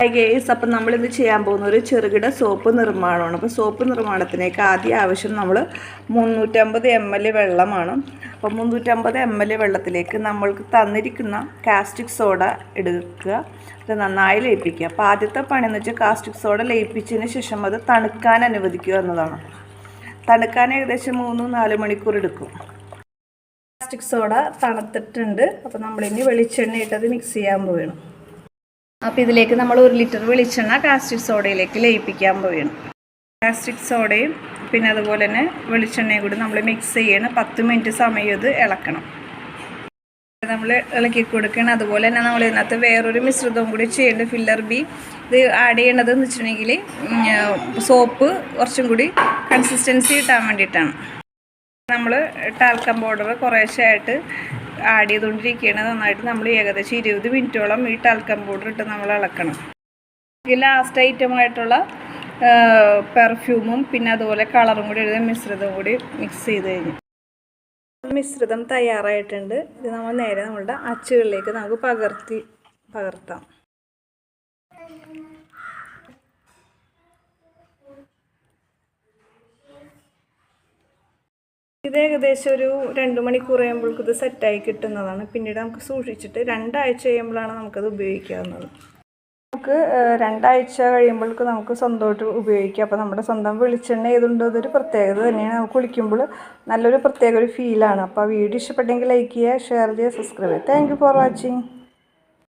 Hi guys അപ്പം നമ്മളിന്ന് ചെയ്യാൻ പോകുന്ന ഒരു ചെറുകിട സോപ്പ് നിർമ്മാണമാണ്. അപ്പോൾ സോപ്പ് നിർമ്മാണത്തിനേക്ക് ആദ്യം ആവശ്യം നമ്മൾ മുന്നൂറ്റമ്പത് എം എൽ വെള്ളമാണ്. അപ്പോൾ മുന്നൂറ്റമ്പത് എം എൽ വെള്ളത്തിലേക്ക് നമ്മൾക്ക് തന്നിരിക്കുന്ന കാസ്റ്റിക് സോഡ എടുക്കുക. അത് നന്നായി ലയിപ്പിക്കുക. അപ്പോൾ ആദ്യത്തെ പണി എന്ന് വെച്ചാൽ കാസ്റ്റിക് സോഡ ലയിപ്പിച്ചതിന് ശേഷം അത് തണുക്കാൻ അനുവദിക്കുക എന്നതാണ്. തണുക്കാൻ ഏകദേശം മൂന്ന് നാല് മണിക്കൂർ എടുക്കും. കാസ്റ്റിക് സോഡ തണുത്തിട്ടുണ്ട്. അപ്പോൾ നമ്മളിനി വെളിച്ചെണ്ണ ഇട്ടത് മിക്സ് ചെയ്യാൻ പോവുകയാണ്. അപ്പോൾ ഇതിലേക്ക് നമ്മൾ ഒരു ലിറ്റർ വെളിച്ചെണ്ണ കാസ്റ്റിക് സോഡയിലേക്ക് ലയിപ്പിക്കാൻ പോവുകയാണ്. കാസ്റ്റിക് സോഡയും പിന്നെ അതുപോലെ തന്നെ വെളിച്ചെണ്ണയും കൂടി നമ്മൾ മിക്സ് ചെയ്യണം. പത്ത് മിനിറ്റ് സമയം ഇത് ഇളക്കണം. നമ്മൾ ഇളക്കി കൊടുക്കണം അതുപോലെ തന്നെ നമ്മൾ ഇതിനകത്ത് വേറൊരു മിശ്രിതവും കൂടി ചെയ്യേണ്ടത് ഫില്ലർ ബി ഇത് ആഡ് ചെയ്യേണ്ടത് എന്ന് വെച്ചിട്ടുണ്ടെങ്കിൽ സോപ്പ് കുറച്ചും കൂടി കൺസിസ്റ്റൻസി കിട്ടാൻ വേണ്ടിയിട്ടാണ്. നമ്മൾ ടാൽക്കം പൗഡർ കുറേശ്ശെയായിട്ട് ആഡ് ചെയ്തുകൊണ്ടിരിക്കുകയാണ്. നന്നായിട്ട് നമ്മൾ ഏകദേശം ഇരുപത് മിനിറ്റോളം ഈ ടാൽക്കം പൗഡർ ഇട്ട് നമ്മൾ ഇളക്കണം ഈ ലാസ്റ്റ് ഐറ്റമായിട്ടുള്ള പെർഫ്യൂമും പിന്നെ അതുപോലെ കളറും കൂടി എഴുതിയ മിശ്രിതം കൂടി മിക്സ് ചെയ്ത് കഴിഞ്ഞു. മിശ്രിതം തയ്യാറായിട്ടുണ്ട്. ഇത് നമ്മൾ നേരെ നമ്മളുടെ അച്ചുകളിലേക്ക് നമുക്ക് പകർത്തി പകർത്താം. ഇത് ഏകദേശം ഒരു രണ്ട് മണിക്കൂർ കഴിയുമ്പോൾക്ക് ഇത് സെറ്റായി കിട്ടുന്നതാണ്. പിന്നീട് നമുക്ക് സൂക്ഷിച്ചിട്ട് രണ്ടാഴ്ച കഴിയുമ്പോഴാണ് നമുക്കത് ഉപയോഗിക്കാവുന്നത്. നമുക്ക് രണ്ടാഴ്ച കഴിയുമ്പോൾക്ക് നമുക്ക് സ്വന്തമായിട്ട് ഉപയോഗിക്കാം. അപ്പോൾ നമ്മുടെ സ്വന്തം വെളിച്ചെണ്ണ ഏതുണ്ടോ അതൊരു പ്രത്യേകത തന്നെയാണ്. നമുക്ക് കുളിക്കുമ്പോൾ നല്ലൊരു പ്രത്യേക ഒരു ഫീലാണ് അപ്പോൾ വീഡിയോ ഇഷ്ടപ്പെട്ടെങ്കിൽ ലൈക്ക് ചെയ്യുക ഷെയർ ചെയ്യുക സബ്സ്ക്രൈബ് ചെയ്യുക. Thank for watching